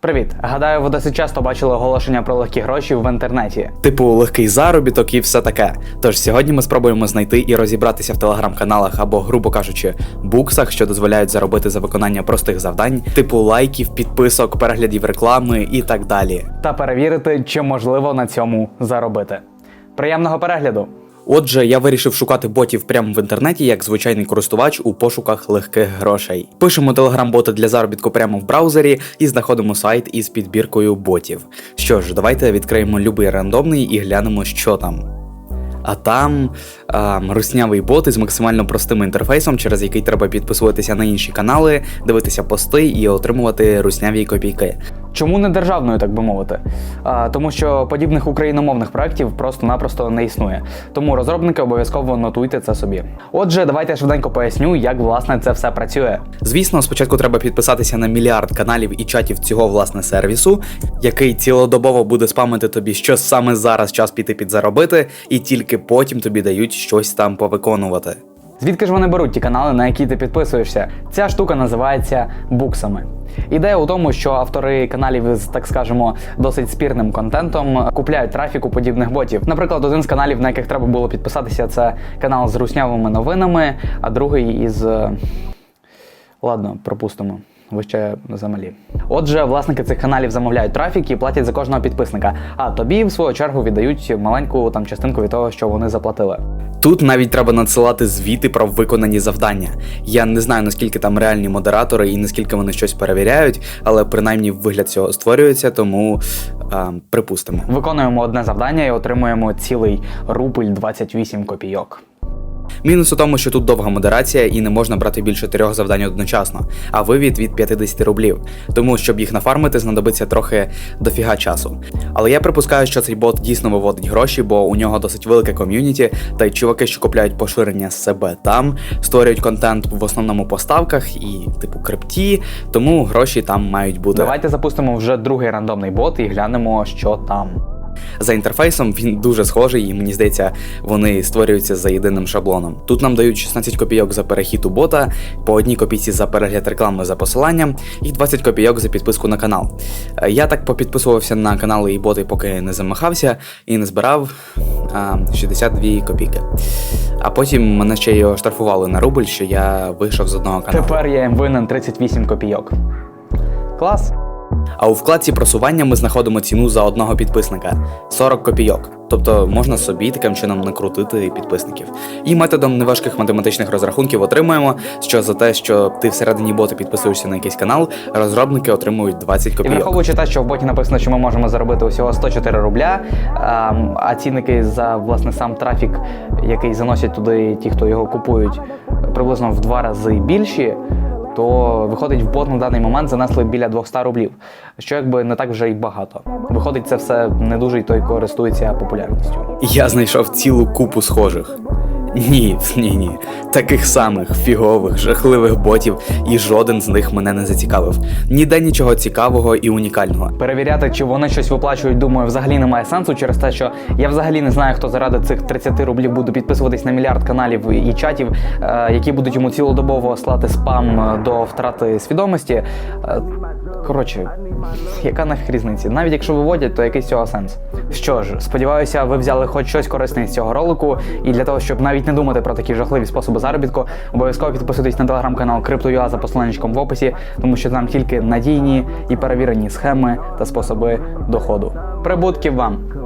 Привіт! Гадаю, ви досить часто бачили оголошення про легкі гроші в інтернеті. Типу легкий заробіток і все таке. Тож сьогодні ми спробуємо знайти і розібратися в телеграм-каналах або, грубо кажучи, буксах, що дозволяють заробити за виконання простих завдань, типу лайків, підписок, переглядів реклами і так далі. Та перевірити, чи можливо на цьому заробити. Приємного перегляду! Отже, я вирішив шукати ботів прямо в інтернеті як звичайний користувач у пошуках легких грошей. Пишемо телеграм-боти для заробітку прямо в браузері і знаходимо сайт із підбіркою ботів. Що ж, давайте відкриємо любий рандомний і глянемо, що там. А там а, руснявий бот із максимально простим інтерфейсом, через який треба підписуватися на інші канали, дивитися пости і отримувати русняві копійки. Чому не державною, так би мовити? А, тому що подібних україномовних проєктів просто-напросто не існує. Тому розробники обов'язково нотуйте це собі. Отже, давайте швиденько поясню, як власне це все працює. Звісно, спочатку треба підписатися на мільярд каналів і чатів цього власне сервісу, який цілодобово буде спамити тобі, що саме зараз час піти підзаробити, і тільки потім тобі дають щось там повиконувати. Звідки ж вони беруть ті канали, на які ти підписуєшся? Ця штука називається буксами. Ідея у тому, що автори каналів із, так скажемо, досить спірним контентом купляють трафік у подібних ботів. Наприклад, один з каналів, на яких треба було підписатися, це канал з руснявими новинами, а другий із. е, Ладно, пропустимо. Ви ще замалі. Отже, власники цих каналів замовляють трафік і платять за кожного підписника. А тобі, в свою чергу, віддають маленьку там частинку від того, що вони заплатили. Тут навіть треба надсилати звіти про виконані завдання. Я не знаю наскільки там реальні модератори і наскільки вони щось перевіряють, але принаймні вигляд цього створюється, тому е, припустимо. Виконуємо одне завдання і отримуємо цілий рубль 28 копійок. Мінус у тому, що тут довга модерація і не можна брати більше трьох завдань одночасно, а вивід від 50 рублів. Тому щоб їх нафармити, знадобиться трохи дофіга часу. Але я припускаю, що цей бот дійсно виводить гроші, бо у нього досить велике ком'юніті, та й чуваки, що купляють поширення себе там, створюють контент в основному по ставках і типу крипті, тому гроші там мають бути. Давайте запустимо вже другий рандомний бот і глянемо, що там. За інтерфейсом він дуже схожий, і мені здається, вони створюються за єдиним шаблоном. Тут нам дають 16 копійок за перехід у бота, по одній копійці за перегляд реклами за посиланням, і 20 копійок за підписку на канал. Е, Я так попідписувався на канали і боти, поки не замахався, і не збирав а, 62 копійки. А потім мене ще й оштрафували на рубль, що я вийшов з одного каналу. Тепер я їм винен 38 копійок. Клас. А у вкладці просування ми знаходимо ціну за одного підписника 40 копійок. Тобто можна собі таким чином накрутити підписників. І методом неважких математичних розрахунків отримуємо, що за те, що ти всередині бота підписуєшся на якийсь канал, розробники отримують 20 І копійок. враховуючи те, що в боті написано, що ми можемо заробити усього 104 рубля, ем, а цінники за власне сам трафік, який заносять туди ті, хто його купують, приблизно в два рази більші. То виходить, в бот на даний момент занесли біля 200 рублів, що якби не так вже й багато. Виходить, це все не дуже й той користується популярністю. Я знайшов цілу купу схожих. Ні, ні, ні. Таких самих фігових, жахливих ботів, і жоден з них мене не зацікавив. Ніде нічого цікавого і унікального. Перевіряти, чи вони щось виплачують, думаю, взагалі немає сенсу через те, що я взагалі не знаю, хто заради цих 30 рублів буде підписуватись на мільярд каналів і чатів, е, які будуть йому цілодобово слати спам е, до втрати свідомості. Е, Коротше, яка нафіг різниця? Навіть якщо виводять, то якийсь цього сенс? Що ж, сподіваюся, ви взяли хоч щось корисне з цього ролику, і для того, щоб навіть не думати про такі жахливі способи заробітку, обов'язково підписуйтесь на телеграм-канал Crypto.ua за посиланнячком в описі, тому що там тільки надійні і перевірені схеми та способи доходу. Прибутків вам!